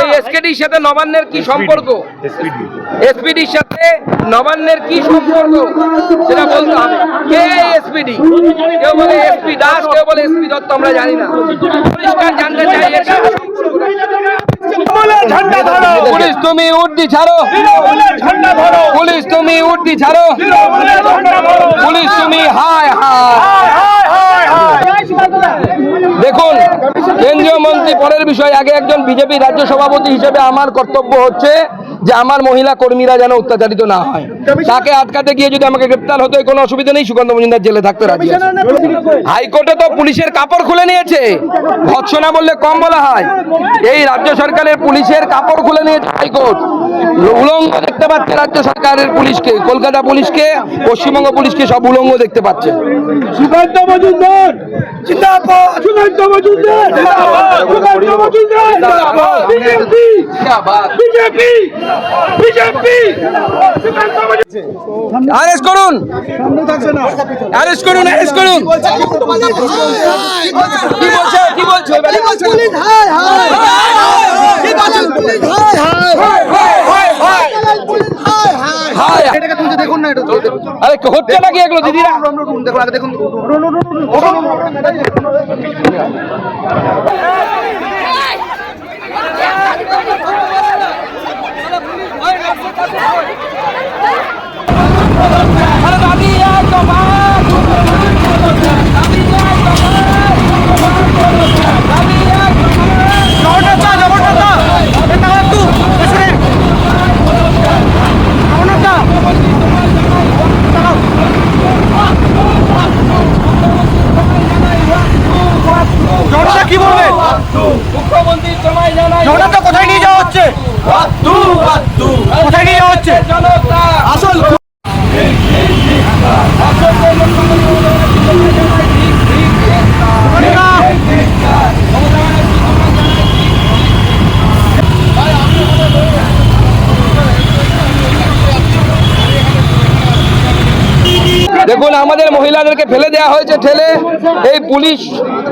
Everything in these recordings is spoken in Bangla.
এই এসকেডির সাথে নবান্নের কি সম্পর্ক? এসপিডির সাথে নবান্নের কি সম্পর্ক? সেটা বলতে হবে। কে এসপিডি কেউ বলে এসপি দাস কেউ বলে এসপি দত্ত আমরা জানি না। পরিষ্কার জানতে চাই ধরো। পুলিশ তুমি উর্দি ছাড়ো। পুলিশ তুমি উর্দি ছাড়ো। পুলিশ তুমি হায় হায়। দেখুন মন্ত্রী পরের বিষয় আগে একজন বিজেপি রাজ্য সভাপতি হিসেবে আমার কর্তব্য হচ্ছে যে আমার মহিলা কর্মীরা যেন অত্যাচারিত না হয়। তাকে আটকাতে গিয়ে যদি আমাকে গ্রেপ্তার হতে কোনো অসুবিধা নেই সুকান্ত মজুমদার জেলে থাকতে রাজি হাইকোর্টে তো পুলিশের কাপড় খুলে নিয়েছে। ভৎসনা বললে কম বলা হয়। এই রাজ্য সরকারের পুলিশের কাপড় খুলে নিয়েছে হাইকোর্ট। উলঙ্গ দেখতে পাচ্ছে রাজ্য সরকারের পুলিশকে কলকাতা পুলিশকে পশ্চিমবঙ্গ পুলিশকে সব উলঙ্গ দেখতে পাচ্ছে Sukanta Majumdar Sukanta Majumdar Sukanta Majumdar BJP BJP BJP arrest করুন অ্যারেস্ট করুন অ্যারেস্ট করুন কি বলছে কি বলছে পুলিশ হায় হায় কি বলেন পুলিশ হায় হায় হায়, হায়, পুলিশ হায় হায় হায়। এটাকে তুলতে দেখুন না এটা তুলতে আরে হচ্ছে নাকি এগুলো দিদিরা দেখুন আগে দেখুন আরে দাদি আর তোমার দাদি আর তোমার দাদি আর জনতা কি বলবে মুখ্যমন্ত্রী তোমায় জানাই জনতা কোথায় নিয়ে যাওয়া হচ্ছে? কোথায় নিয়ে যাওয়া হচ্ছে জনতা আসল দেখুন আমাদের মহিলাদেরকে ফেলে দেওয়া হয়েছে ঠেলে এই পুলিশ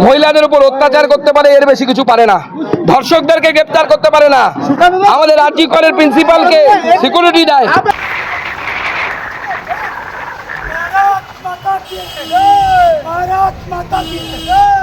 মহিলাদের উপর অত্যাচার করতে পারে এর বেশি কিছু পারে না ধর্ষকদেরকে গ্রেপ্তার করতে পারে না আমাদের রাজ্য করের প্রিন্সিপালকে সিকিউরিটি দেয় भारत माता की जय